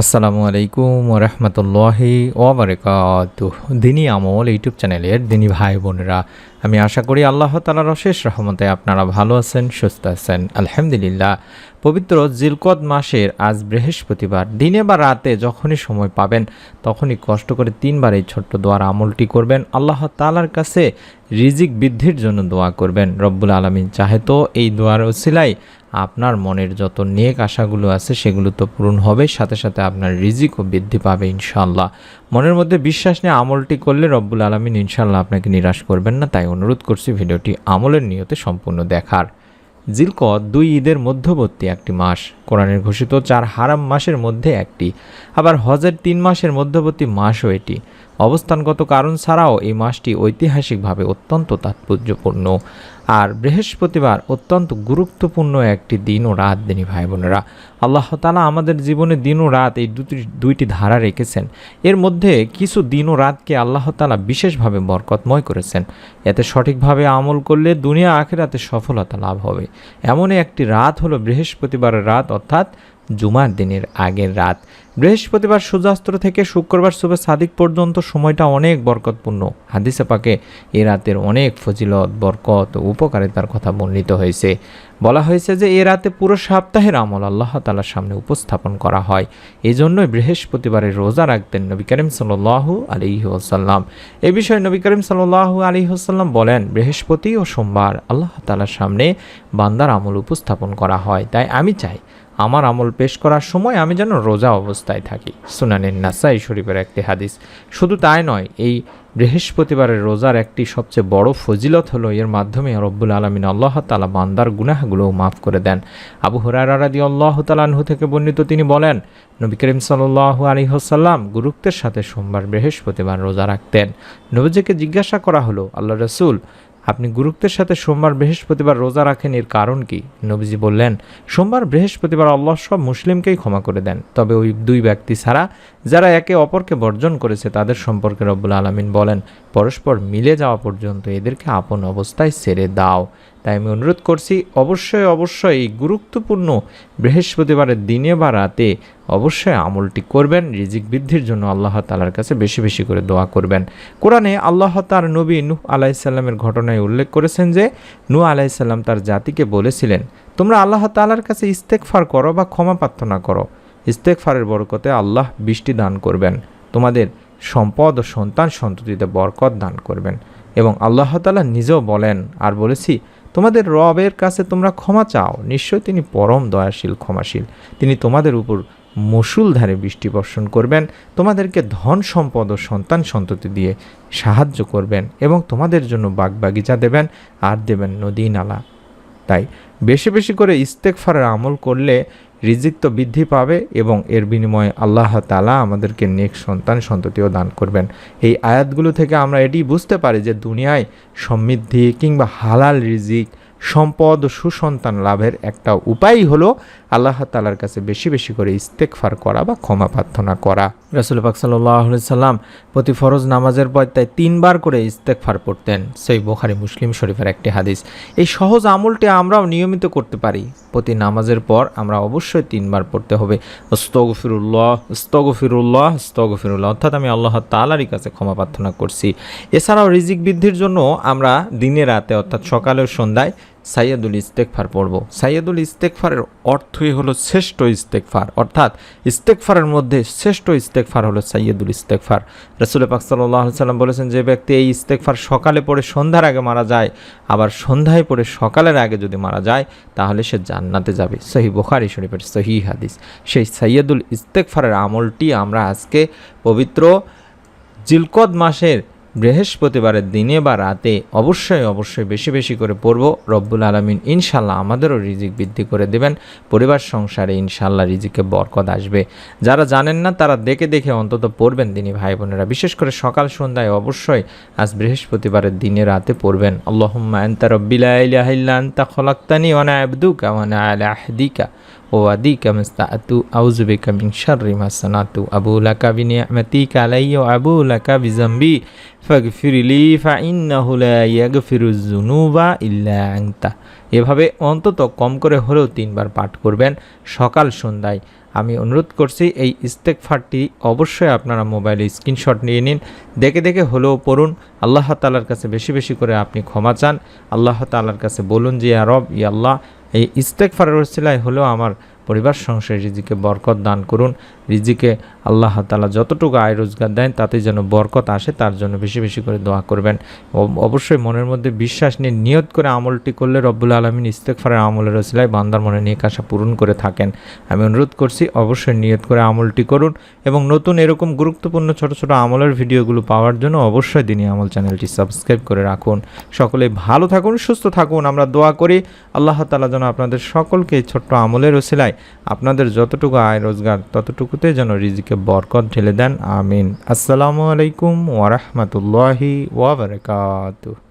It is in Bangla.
আসসালামু আলাইকুম ওরহমতুল্লাহি ওবরকাত। দিনী আমল ইউটিউব চ্যানেলের দিনী ভাই বোনেরা, আমি আশা করি আল্লাহ তালার অশেষ রহমতে আপনারা ভালো আছেন, সুস্থ আছেন। আলহামদুলিল্লাহ, পবিত্র জিলকদ মাসের আজ বৃহস্পতিবার, দিনে বা রাতে যখনই সময় পাবেন, তখনই কষ্ট করে তিনবার এই ছোট্ট দোয়ার আমলটি করবেন। আল্লাহ তালার কাছে রিজিক বৃদ্ধির জন্য দোয়া করবেন। রব্বুল আলমিন চাহে তো এই দোয়ার ওসিলাই আপনার মনের যত নেক আশাগুলো আছে সেগুলো তো পূরণ হবে, সাথে সাথে আপনার রিজিকও বৃদ্ধি পাবে ইনশাল্লাহ মনের মধ্যে বিশ্বাস নিয়ে আমলটি করলে রব্বুল আলমিন ইনশাল্লাহ আপনাকে নিরাশ করবেন না, তাই অনুরোধ করছি ভিডিওটি আমলের নিয়তে সম্পূর্ণ দেখার। জিলকদ দুই ঈদের মধ্যবর্তী একটি মাস, কোরআনের ঘোষিত চার হারাম মাসের মধ্যে একটি, আবার হজের তিন মাসের মধ্যবর্তী মাসও এটি। অবস্থানগত কারণ ছাড়াও এই মাসটি ঐতিহাসিকভাবে অত্যন্ত তাৎপর্যপূর্ণ। আর বৃহস্পতিবার অত্যন্ত গুরুত্বপূর্ণ একটি দিন ও রাত, দিনী ভাই বোনেরা আল্লাহ তালা আমাদের জীবনে দিন ও রাত এই দুটি, দুইটি ধারা রেখেছেন। এর মধ্যে কিছু দিন ও রাতকে আল্লাহ তালা বিশেষভাবে বরকতময় করেছেন। এতে সঠিকভাবে আমল করলে দুনিয়া আখেরাতে সফলতা লাভ হবে। এমনই একটি রাত হলো বৃহস্পতিবারের রাত, অর্থাৎ জুমার দিনের আগের রাত। বৃহস্পতিবার সূর্যাস্ত থেকে শুক্রবার শুভে সাদিক পর্যন্ত সময়টা অনেক বরকতপূর্ণ। হাদিসে পাকে এ রাতের অনেক ফজিলত, বরকত উপকারিতার কথা বর্ণিত হয়েছে। বলা হয়েছে যে এ রাতে পুরো সপ্তাহের আমল আল্লাহ তালার সামনে উপস্থাপন করা হয়। এই জন্যই বৃহস্পতিবারে রোজা রাখতেন নবী করিম সাল্লাহু আলিহি ওসাল্লাম এ বিষয়ে নবী করিম সাল্লাহু আলী বলেন, বৃহস্পতি ও সোমবার আল্লাহ তালার সামনে বান্দার আমল উপস্থাপন করা হয়। তাই আমি চাই আমার আমল পেশ করার সময় আমি যেন রোজা অবস্থায় থাকি। সুনানের নাসাই শরীফের একটি হাদিস। শুধু তাই নয়, এই বৃহস্পতিবারের রোজার একটি সবচেয়ে বড় ফজিলত হলো এর মাধ্যমে রব্বুল আলমিন আল্লাহ তালা বান্দার গুনাহগুলোও মাফ করে দেন। আবু হরারাদি আল্লাহ তালাহু থেকে বর্ণিত তিনি বলেন, নবী করিম সাল্লাহ আলী হোসাল্লাম গুরুত্বের সাথে সোমবার বৃহস্পতিবার রোজা রাখতেন। নবীজিকে জিজ্ঞাসা করা হলো আল্লাহ রসুল আপনি গুরুত্বের সাথে সোমবার বৃহস্পতিবার রোজা রাখেন, এর কারণ কি? নবীজি বললেন, সোমবার বৃহস্পতিবার আল্লাহ সব মুসলিমকেই ক্ষমা করে দেন। তবে ওই দুই ব্যক্তি ছাড়া যারা একে অপরকে বর্জন করেছে, তাদের সম্পর্কে রব্বুল আলমিন বলেন, পরস্পর মিলে যাওয়া পর্যন্ত এদেরকে আপন অবস্থায় ছেড়ে দাও। তাই আমি অনুরোধ করছি, অবশ্যই অবশ্যই গুরুত্বপূর্ণ বৃহস্পতিবারের দিনে বা রাতে অবশ্যই আমলটি করবেন, রিজিক বৃদ্ধির জন্য আল্লাহ তালার কাছে বেশি বেশি করে দোয়া করবেন। কোরআনে আল্লাহ তার নবী নূহ আলাইসাল্লামের ঘটনায় উল্লেখ করেছেন যে, নূহ আলাইসাল্লাম তার জাতিকে বলেছিলেন, তোমরা আল্লাহ তালার কাছে ইস্তেকফার করো বা ক্ষমা প্রার্থনা করো। ইস্তেকফারের বরকতে আল্লাহ বৃষ্টি দান করবেন, তোমাদের সম্পদ ও সন্তান সন্ততিতে বরকত দান করবেন। এবং আল্লাহ তালা নিজেও বলেন, আর বলেছি, তোমাদের রবের কাছে তোমরা ক্ষমা চাও, নিশ্চয় তিনি পরম দয়াশীল, ক্ষমাশীল। তিনি তোমাদের উপর মসুলধারে বৃষ্টি বর্ষণ করবেন, তোমাদেরকে ধন সম্পদ ও সন্তান সন্ততি দিয়ে সাহায্য করবেন এবং তোমাদের জন্য বাগবাগিচা দেবেন, আর দেবেন নদী নালা। তাই বেশি বেশি করে ইস্তেকফারের আমল করলে রিজিক তো বৃদ্ধি পাবে এবং এর বিনিময়ে আল্লাহ তালা আমাদেরকে নেক সন্তান সন্ততিও দান করবেন। এই আয়াতগুলো থেকে আমরা এটি বুঝতে পারি যে দুনিয়ায় সমৃদ্ধি কিংবা হালাল রিজিক, সম্পদ সুসন্তান লাভের একটা উপায় হলো আল্লাহ তালার কাছে বেশি বেশি করে ইস্তেকফার করা বা ক্ষমা প্রার্থনা করা। রসুল পাক সাল্লাম প্রতি ফরজ নামাজের পর তাই তিনবার করে ইস্তেকফার পড়তেন। সেই বোখারি, মুসলিম শরীফের একটি হাদিস। এই সহজ আমলটি আমরাও নিয়মিত করতে পারি। প্রতি নামাজের পর আমরা অবশ্যই তিনবার পড়তে হবে। স্তগফিরুল্লাহ স্তগফিরুল্লাহ স্তগফিরুল্লাহ অর্থাৎ আমি আল্লাহ তালারই কাছে ক্ষমা প্রার্থনা করছি। এছাড়াও রিজিক বৃদ্ধির জন্য আমরা দিনে রাতে, অর্থাৎ সকালে সন্ধ্যায় সাইয়াদুল ইস্তেকফার পড়ব। সাইয়াদুল ইস্তেকফারের অর্থই হলো শ্রেষ্ঠ ইস্তেকফার। অর্থাৎ ইস্তেকফারের মধ্যে শ্রেষ্ঠ ইস্তেকফার হলো সাইয়াদুল ইস্তেকফার। রসুল পাক সাল্লাহ সাল্লাম বলেছেন, যে ব্যক্তি এই ইস্তেকফার সকালে পড়ে সন্ধ্যার আগে মারা যায়, আবার সন্ধ্যায় পড়ে সকালের আগে যদি মারা যায়, তাহলে সে জান্নাতে যাবে। সহি বোখারি শরীফের সহি হাদিস। সেই সাইয়াদুল ইস্তেকফারের আমলটি আমরা আজকে পবিত্র জিলকদ মাসের বৃহস্পতিবারের দিনে বা রাতে অবশ্যই অবশ্যই বেশি বেশি করে পড়ব। রব্বুল আলমিন ইনশাল্লাহ আমাদেরও রিজিক বৃদ্ধি করে দেবেন। পরিবার, সংসারে ইনশাল্লাহ রিজিকে বরকত আসবে। যারা জানেন না, তারা দেখে দেখে অন্তত পড়বেন দিনী ভাই বোনেরা। বিশেষ করে সকাল সন্ধ্যায় অবশ্যই আজ বৃহস্পতিবারের দিনে রাতে পড়বেন। আল্লাহুম্মা আনতা রব্বিলা ইলাহা ইল্লা আনতা খলাকতানি আনা আবদুকা আনা আলা আহদিকা। ও আদি কামস্তা আতু আউজুবে কামিং শারিমা সানাতু আবু লাকাবি নিয়ামতি কালাই ও আবু লাকাবি জাম্বি ফাগফিরিলি ফাইন্নাহুলাইয়াগফিরুজুনুবা ইল্লা আংতা এভাবে অন্তত কম করে হলেও তিনবার পাঠ করবেন সকাল সন্ধ্যায়। আমি অনুরোধ করছি এই ইস্তেকফারটি অবশ্যই আপনারা মোবাইলে স্ক্রিনশট নিয়ে নিন। দেখে দেখে হলেও পড়ুন। আল্লাহ তালার কাছে বেশি বেশি করে আপনি ক্ষমা চান। আল্লাহ তালার কাছে বলুন যে আরব ই আল্লাহ এই ইস্তেকফারের ওসিলায় হলেও আমার পরিবার সংসারে রিজিকে বরকত দান করুন। রিজিকে আল্লাহ তালা যতটুকু আয় রোজগার দেন তাতে যেন বরকত আসে, তার জন্য বেশি বেশি করে দোয়া করবেন। অব- অবশ্যই মনের মধ্যে বিশ্বাস নিয়ে নিয়ত করে আমলটি করলে রব্বুল আলমিন ইস্তেকফারের আমলের রসিলায় বান্দার মনে নিয়ে কাশা পূরণ করে থাকেন। আমি অনুরোধ করছি, অবশ্যই নিয়ত করে আমলটি করুন এবং নতুন এরকম গুরুত্বপূর্ণ ছোট ছোট আমলের ভিডিওগুলো পাওয়ার জন্য অবশ্যই দিনই আমল চ্যানেলটি সাবস্ক্রাইব করে রাখুন। সকলে ভালো থাকুন, সুস্থ থাকুন। আমরা দোয়া করি, আল্লাহ তালা যেন আপনাদের সকলকে ছোট্ট আমলের ওসিলায় আপনাদের যতটুকু আয় রোজগার, ততটুকুতে যেন রিজিকে বরকত ঢেলে দেন। আমিন। আসসালামু আলাইকুম ওয়ারহমতুল্লাহি ওয়াবারকাতুহ